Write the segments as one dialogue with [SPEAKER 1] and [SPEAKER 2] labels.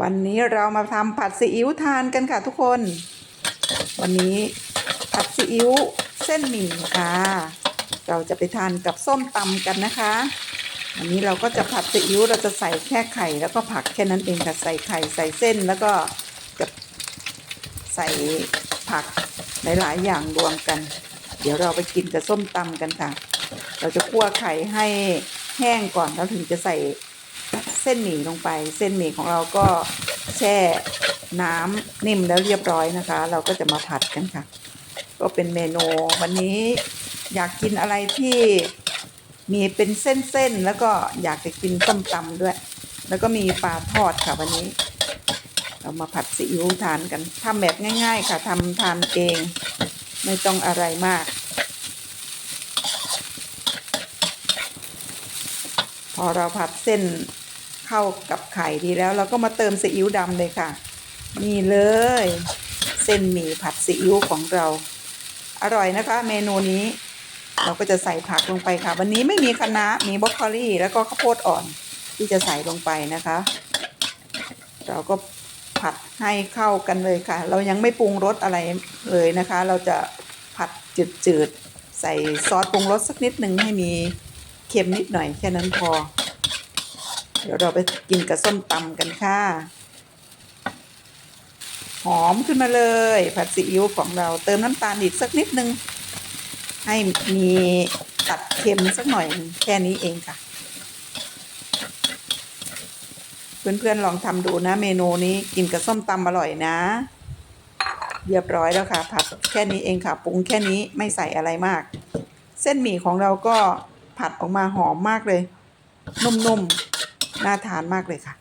[SPEAKER 1] วันนี้เรามาทำผัดซีอิ๊วทานกันค่ะทุกคน วันนี้ผัดซีอิ๊วเส้นหมี่ค่ะ เราจะไปทานกับส้มตำกันนะคะวันนี้เราก็จะผัดซีอิ๊วเราจะใส่แค่ไข่แล้วก็ผักแค่นั้นเองค่ะใส่ไข่ใส่เส้นแล้วก็จะใส่ผักหลายๆอย่างรวมกัน เดี๋ยวเราไปกินกับส้มตำกันค่ะ เราจะคั่วไข่ให้แห้งก่อนแล้วถึงจะใส่ เส้นหมี่ลงไป เส้นหมี่ของเราก็แช่น้ำนิ่มแล้วเรียบร้อยนะคะ เราก็จะมาผัดกันค่ะ ก็เป็นเมนูวันนี้อยากกินอะไรที่มีเป็นเส้นๆแล้วก็อยากจะกินส้มตำด้วย แล้วก็มีปลาทอดค่ะวันนี้ เรามาผัดซีอิ๊วทานกันทำแบบง่าย ๆ ค่ะทำทานเอง ไม่ต้องอะไรมาก พอเราผัดเส้น เข้ากับไข่ดีแล้ว เราก็มาเติมซีอิ๊วดำเลยค่ะ นี่เลย เส้นหมี่ผัดซีอิ๊วของเรา อร่อยนะคะ เมนูนี้ เราก็จะใส่ผักลงไปค่ะ วันนี้ไม่มีคะน้ามีบรอกโคลีแล้วก็ข้าวโพดอ่อนที่จะใส่ลงไปนะคะ เราก็ผัดให้เข้ากันเลยค่ะ เรายังไม่ปรุงรสอะไรเลยนะคะ เราจะผัดจืดๆใส่ซอสปรุงรสสักนิดหนึ่งให้มีเค็มนิดหน่อยแค่นั้นพอ ดี๋ยวเราไปกินกับส้มตำกันค่ะ หอมขึ้นมาเลย ผัดซีอิ๊วของเราเติมน้ำตาลอีกสักนิดนึง ให้มีตัดเค็มสักหน่อยแค่นี้เองค่ะ เพื่อนๆลองทำดูนะ เมนูนี้กินกับส้มตำอร่อยนะเรียบร้อยแล้วค่ะผัดแค่นี้เองค่ะปรุงแค่นี้ไม่ใส่อะไรมาก เส้นหมี่ของเราก็ผัดออกมาหอมมากเลย นุ่มๆ น่าทานมากเลยค่ะ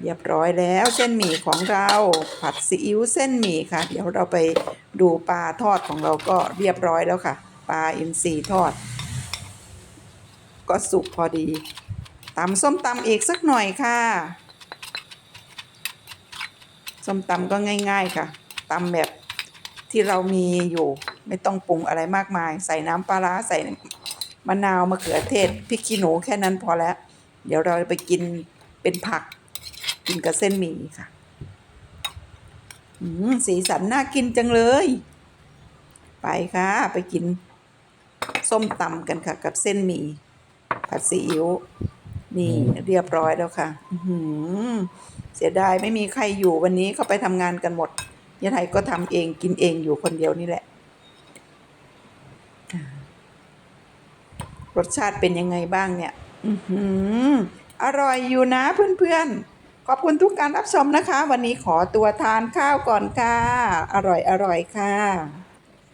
[SPEAKER 1] เรียบร้อยแล้วเส้นหมี่ของเราผัดซีอิ๊วเส้นหมี่ค่ะ เดี๋ยวเราไปดูปลาทอดของเราก็เรียบร้อยแล้วค่ะ ปลาอินทรีทอด ก็สุกพอดีตำส้มตำอีกสักหน่อยค่ะ ส้มตำก็ง่าย ๆค่ะตำแบบที่เรามีอยู่ ไม่ต้องปรุงอะไรมากมาย ใส่น้ำปลาร้าใส่ มะนาวมะเขือเทศพริกขี้หนูแค่นั้นพอแล้ว เดี๋ยวเราไปกินเป็นผัก กินกับเส้นหมี่ค่ะอืมสีสันน่ากินจังเลย ไปค่ะ ไปกิน ส้มตำกันค่ะ กับเส้นหมี่ผัดซีอิ๊วนี่เรียบร้อยแล้วค่ะหือเสียดายไม่มีใครอยู่วันนี้เขาไปทำงานกันหมดยายไทยก็ทำเองกินเองอยู่คนเดียวนี่แหละ รสชาติเป็นยังไงบ้างเนี่ยอือหืออร่อยอยู่นะเพื่อนๆ ขอบคุณทุกการรับชมนะคะ วันนี้ขอตัวทานข้าวก่อนค่ะ อร่อยอร่อยค่ะ